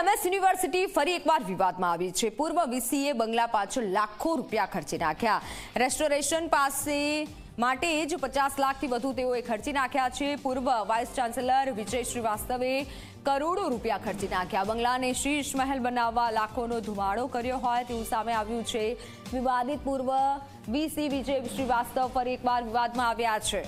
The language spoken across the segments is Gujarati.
એમએસ યુનિવર્સિટી ફરી એકવાર વિવાદમાં આવી છે. પૂર્વ વીસીએ બંગલા પાછળ લાખો રૂપિયા ખર્ચી નાખ્યા. રેસ્ટોરેશન પાસે માટે જ પચાસ લાખથી વધુ તેઓએ ખર્ચી નાખ્યા છે. પૂર્વ વાઇસ ચાન્સેલર વિજય શ્રીવાસ્તવે કરોડો રૂપિયા ખર્ચી નાખ્યા. બંગલાને શીર્ષ મહેલ બનાવવા લાખોનો ધુમાડો કર્યો હોય તેવું સામે આવ્યું છે. વિવાદિત પૂર્વ વીસી વિજય શ્રીવાસ્તવ ફરી એકવાર વિવાદમાં આવ્યા છે.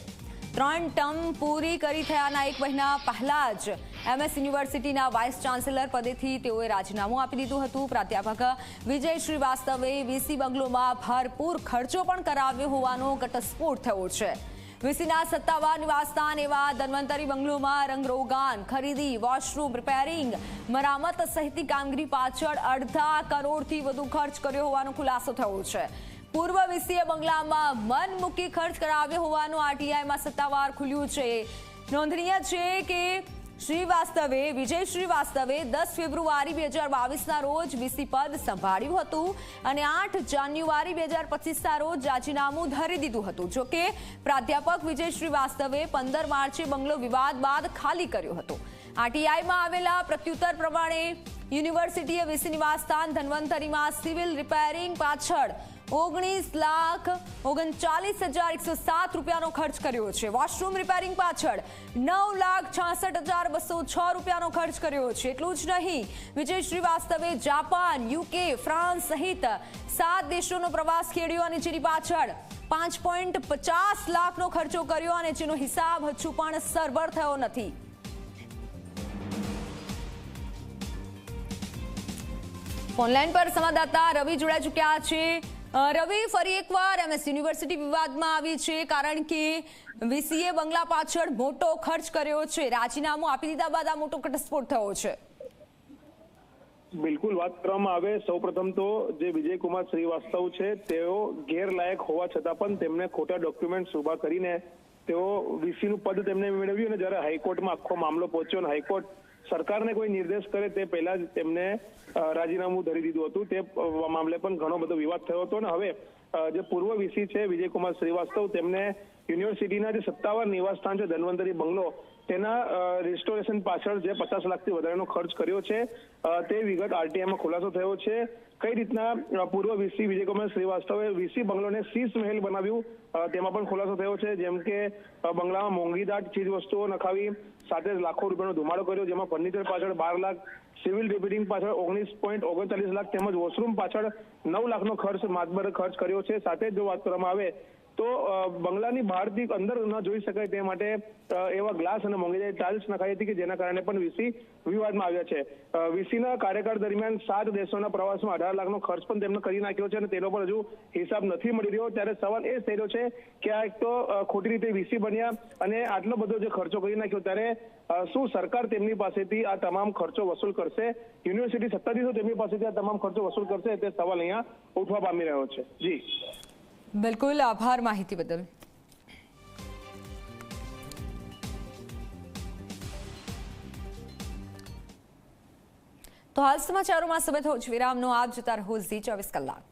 ત્રણ ટર્મ પૂરી કરી થયાના એક મહિના પહેલા જ એમએસ યુનિવર્સિટીના વાઇસ ચાન્સેલર પદેથી તેઓએ રાજીનામું આપી દીધું હતું. પ્રાધ્યાપક વિજય શ્રીવાસ્તવે વીસી બંગલોમાં ભરપૂર ખર્ચો પણ કરાવ્યો હોવાનો ઘટસ્ફોટ થયો છે. વીસીના સત્તાવાર નિવાસસ્થાન એવા ધન્વંતરી બંગલોમાં રંગરોગાન, ખરીદી, વોશરૂમ રિપેરિંગ, મરામત સહિતની કામગીરી પાછળ અડધા કરોડથી વધુ ખર્ચ કર્યો હોવાનો ખુલાસો થયો છે. પૂર્વ વીસીએ બંગલામાં મન મૂકી ખર્ચ કરાવ્યો હોવાનું આરટીઆઈમાં સત્તાવાર ખુલ્યું છે. નોંધનીય છે કે શ્રીવાસ્તવે, વિજય શ્રીવાસ્તવે દસ ફેબ્રુઆરી બે હજાર બાવીસના રોજ વીસી પદ સંભાળ્યું હતું અને આઠ જાન્યુઆરી બે હજાર પચીસના રોજ રાજીનામું ધરી દીધું હતું. જોકે પ્રાધ્યાપક વિજય શ્રીવાસ્તવે પંદર માર્ચે બંગલો વિવાદ બાદ ખાલી કર્યો હતો. આરટીઆઈમાં આવેલા પ્રત્યુત્તર પ્રમાણે યુનિવર્સિટીએ વીસી નિવાસસ્થાન ધન્વંતરીમાં સિવિલ રિપેરિંગ પાછળ ઓગણીસ લાખ ઓગણચાલીસ હજાર એકસો સાત રૂપિયાનો ખર્ચ કર્યો છે. વોશરૂમ રિપેરિંગ પાછળ નવ લાખ છાસઠ હજાર બસો છ રૂપિયાનો ખર્ચ કર્યો છે. એટલું જ નહીં, વિજય શ્રીવાસ્તવે જાપાન, યુકે, ફ્રાન્સ સહિત સાત દેશોનો પ્રવાસ ખેડ્યો અને જેની પાછળ પાંચ પોઈન્ટ પચાસ લાખનો ખર્ચો કર્યો અને જેનો હિસાબ હજુ પણ સરભર થયો નથી. ઓનલાઈન પર સંવાદદાતા રવિ જોડાઈ ચૂક્યા છે. રવિ ફરી એકવાર એમએસ યુનિવર્સિટી વિવાદમાં આવી છે, કારણ કે વીસીએ બંગલા પાછળ મોટો ખર્ચ કર્યો છે. રાજીનામું આપી દીધા બાદ આ મોટો ઘટસ્ફોટ થયો છે. બિલકુલ વાત કરવામાં આવે. સૌપ્રથમ તો જે વિજયકુમાર શ્રીવાસ્તવ છે, તેઓ ગેરલાયક હોવા છતાં પણ તેમને ખોટા ડોક્યુમેન્ટ ઊભા કરીને તેઓ વીસી નું પદ તેમને મેળવ્યું અને જ્યારે હાઈકોર્ટમાં આખો મામલો પહોંચ્યો અને હાઈકોર્ટ સરકારને કોઈ નિર્દેશ કરે તે પહેલા જ તેમને રાજીનામું ધરી દીધું હતું. તે મામલે પણ ઘણો બધો વિવાદ થયો હતો. અને હવે જે પૂર્વ વીસી છે, વિજયકુમાર શ્રીવાસ્તવ, તેમને યુનિવર્સિટીના જે સત્તાવાર નિવાસસ્થાન છે, ધન્વંતરી બંગલો, તેના રિસ્ટોરેશન પાછળ જે પચાસ લાખથી વધારેનો ખર્ચ કર્યો છે તે વિગત આરટીઆઈમાં ખુલાસો થયો છે. કઈ રીતના પૂર્વ વીસી વિજયકુમાર શ્રીવાસ્તવે વીસી બંગલોને શીશ મહેલ બનાવ્યું? તેમાં પણ ખુલાસો થયો છે, જેમ કે બંગલામાં મોંઘીદાટ ચીજ વસ્તુઓ નખાવી, સાથે લાખો રૂપિયાનો ધુમાડો કર્યો, જેમાં ફર્નિચર પાછળ બાર લાખ સિવિલ રિપેરિંગ પાછળ ઓગણીસ પોઈન્ટ ઓગણચાલીસ લાખ તેમજ વોશરૂમ પાછળ નવ લાખનો ખર્ચ, માતબર ખર્ચ કર્યો છે. સાથે જો વાત કરવામાં આવે તો બંગલાની બહારથી અંદર ન જોઈ શકાય તે માટે એવા ગ્લાસ અને મોંઘી ટાઇલ્સ નખાઈ હતી કે જેના કારણે પણ વીસી વિવાદમાં આવ્યા છે. વીસીના કાર્યકાળ દરમિયાન સાત દેશોના પ્રવાસમાં અઢાર લાખનો ખર્ચ પણ તેમને કરી નાખ્યો છે અને તેનો પણ હજુ હિસાબ નથી મળી રહ્યો. ત્યારે સવાલ એ થઈ રહ્યો છે કે આ એક તો ખોટી રીતે વીસી બન્યા અને આટલો બધો જે ખર્ચો કરી નાખ્યો, ત્યારે શું સરકાર તેમની પાસેથી આ તમામ ખર્ચો વસૂલ કરશે? યુનિવર્સિટી સત્તાધીશો તેમની પાસેથી આ તમામ ખર્ચો વસૂલ કરશે? તે સવાલ અહીંયા ઉઠવા પામી રહ્યો છે. જી. બિલકુલ, આભાર માહિતી બદલ. તો હાલ સમાચારોમાં સમય થોજ વિરામનો આપ જતા રહો ઝી ચોવીસ કલાક.